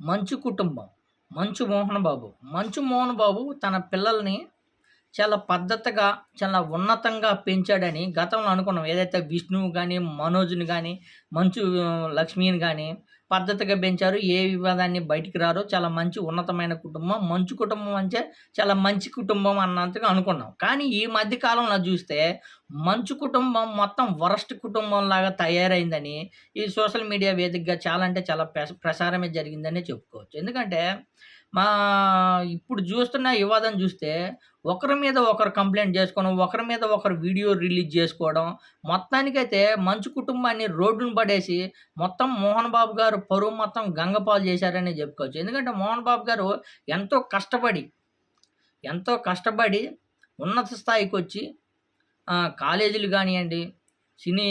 మంచు కుటుంబం మంచు మోహన్ బాబు మంచు మోహన్ బాబు తన పిల్లల్ని చాలా పద్ధతిగా చాలా ఉన్నతంగా పెంచాడని గతంలో అనుకున్నాం. ఏదైతే విష్ణువు కానీ మనోజ్ని కానీ మంచు లక్ష్మిని కానీ పద్ధతిగా పెంచారు. ఏ వివాదాన్ని బయటికి రారో చాలా మంచి ఉన్నతమైన కుటుంబం మంచు కుటుంబం అంటే చాలా మంచి కుటుంబం అన్నంతగా అనుకున్నాం. కానీ ఈ మధ్య కాలంలో చూస్తే మంచు కుటుంబం మొత్తం వరస్ట్ కుటుంబం లాగా తయారైందని ఈ సోషల్ మీడియా వేదికగా చాలా అంటే చాలా ప్రసారమే జరిగిందని చెప్పుకోవచ్చు. ఎందుకంటే మా ఇప్పుడు చూస్తున్న వివాదం చూస్తే ఒకరి మీద ఒకరు కంప్లైంట్ చేసుకోవడం ఒకరి మీద ఒకరు వీడియో రిలీజ్ చేసుకోవడం మొత్తానికైతే మంచు కుటుంబాన్ని రోడ్డును పడేసి మొత్తం మోహన్ బాబు గారు పరువు మొత్తం గంగపాలు చేశారని చెప్పుకోవచ్చు. ఎందుకంటే మోహన్ బాబు గారు ఎంతో కష్టపడి ఎంతో కష్టపడి ఉన్నత స్థాయికి వచ్చి కాలేజీలు కానివ్వండి సినీ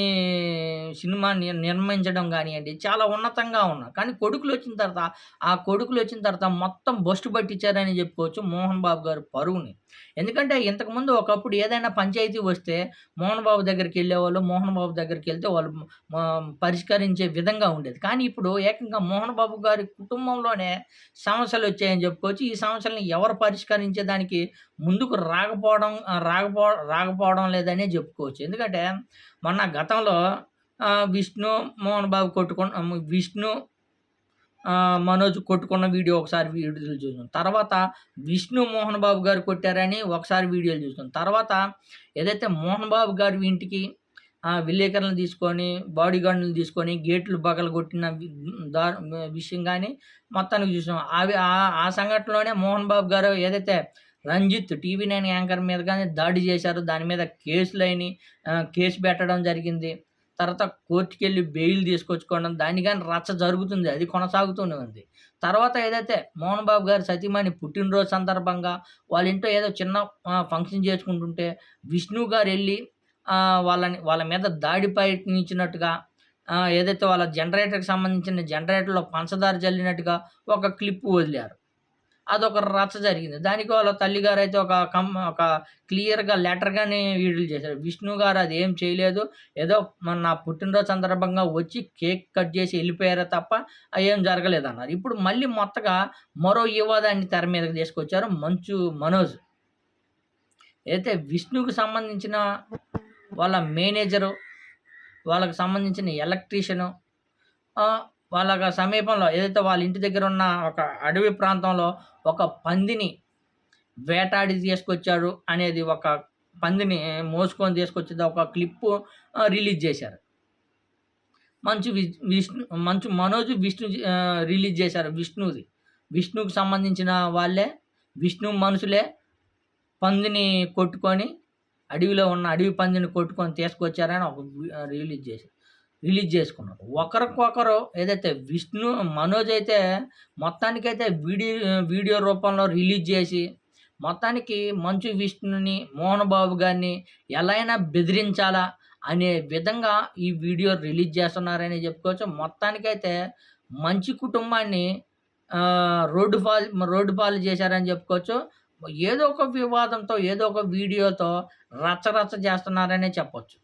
సినిమా నిర్మించడం కానివ్వండి చాలా ఉన్నతంగా ఉన్నా కానీ కొడుకులు వచ్చిన తర్వాత ఆ కొడుకులు వచ్చిన తర్వాత మొత్తం బస్టు పట్టించారని చెప్పుకోవచ్చు మోహన్ బాబు గారు పరువుని. ఎందుకంటే ఇంతకుముందు ఒకప్పుడు ఏదైనా పంచాయతీ వస్తే మోహన్ బాబు దగ్గరికి వెళ్ళేవాళ్ళు మోహన్ బాబు దగ్గరికి వెళ్తే వాళ్ళు పరిష్కరించే విధంగా ఉండేది. కానీ ఇప్పుడు ఏకంగా మోహన్ బాబు గారి కుటుంబంలోనే సమస్యలు వచ్చాయని చెప్పుకోవచ్చు. ఈ సమస్యలను ఎవరు పరిష్కరించేదానికి ముందుకు రాకపోవడం రాకపో రాకపోవడం లేదనే చెప్పుకోవచ్చు. ఎందుకంటే మొన్న గతంలో విష్ణు మోహన్ బాబు కొట్టుకున్న విష్ణు మనోజ్ కొట్టుకున్న వీడియో ఒకసారి వీడియోలు చూసాం. తర్వాత విష్ణు మోహన్ బాబు గారు కొట్టారని ఒకసారి వీడియోలు చూసాం. తర్వాత ఏదైతే మోహన్ బాబు గారి ఇంటికి విలేకరులను తీసుకొని బాడీ గార్డులను తీసుకొని గేట్లు బగలు కొట్టిన విషయం కానీ మొత్తానికి చూసాం. అవి ఆ సంఘటనలోనే మోహన్ బాబు గారు ఏదైతే రంజిత్ టీవీ నైన్ యాంకర్ మీద కానీ దాడి చేశారు. దాని మీద కేసులు కేసు పెట్టడం జరిగింది. తర్వాత కోర్టుకి వెళ్ళి బెయిల్ తీసుకొచ్చుకోవడం దాని కానీ రచ్చ జరుగుతుంది. అది కొనసాగుతూనే ఉంది. తర్వాత ఏదైతే మోహన్ బాబు గారి సతీమణి పుట్టినరోజు సందర్భంగా వాళ్ళ ఇంట్లో ఏదో చిన్న ఫంక్షన్ చేసుకుంటుంటే విష్ణు గారు వెళ్ళి వాళ్ళని వాళ్ళ మీద దాడి ప్రయత్నించినట్టుగా ఏదైతే వాళ్ళ జనరేటర్కి సంబంధించిన జనరేటర్లో పంచదార చల్లినట్టుగా ఒక క్లిప్ వదిలారు. అదొక రచ్చ జరిగింది. దానికి వాళ్ళ తల్లిగారు అయితే ఒక కమ్ ఒక క్లియర్గా లెటర్గానే వీడియో చేశారు. విష్ణు గారు అది ఏం చేయలేదు. ఏదో మన నా పుట్టినరోజు సందర్భంగా వచ్చి కేక్ కట్ చేసి వెళ్ళిపోయారే తప్ప ఏం జరగలేదు అన్నారు ఇప్పుడు మళ్ళీ మొత్తగా మరో వివాదాన్ని తెర మీదకి తీసుకొచ్చారు మంచు మనోజ్. అయితే విష్ణుకు సంబంధించిన వాళ్ళ మేనేజరు వాళ్ళకు సంబంధించిన ఎలక్ట్రీషియను వాళ్ళ సమీపంలో ఏదైతే వాళ్ళ ఇంటి దగ్గర ఉన్న ఒక అడవి ప్రాంతంలో ఒక పందిని వేటాడి తీసుకొచ్చాడు అనేది ఒక పందిని మోసుకొని తీసుకొచ్చేది ఒక క్లిప్పు రిలీజ్ చేశారు. మంచు విష్ణు మంచు మనోజ్ విష్ణు రిలీజ్ చేశారు విష్ణుది. విష్ణుకు సంబంధించిన వాళ్ళే విష్ణు మనుషులే పందిని కొట్టుకొని అడవిలో ఉన్న అడవి పందిని కొట్టుకొని తీసుకొచ్చారని ఒక రిలీజ్ చేశారు. రిలీజ్ చేసుకున్నారు. ఒకరికొకరు ఏదైతే విష్ణు మనోజ్ అయితే మొత్తానికైతే వీడియో వీడియో రూపంలో రిలీజ్ చేసి మొత్తానికి మంచు విష్ణుని మోహన్ బాబు గారిని ఎలా అయినా బెదిరించాలా అనే విధంగా ఈ వీడియో రిలీజ్ చేస్తున్నారని చెప్పుకోవచ్చు. మొత్తానికైతే మంచి కుటుంబాన్ని రోడ్డు పాల్ రోడ్డు పాలు చేశారని చెప్పుకోవచ్చు. ఏదో ఒక వివాదంతో ఏదో ఒక వీడియోతో రచ్చరచ్చ చేస్తున్నారనే చెప్పొచ్చు.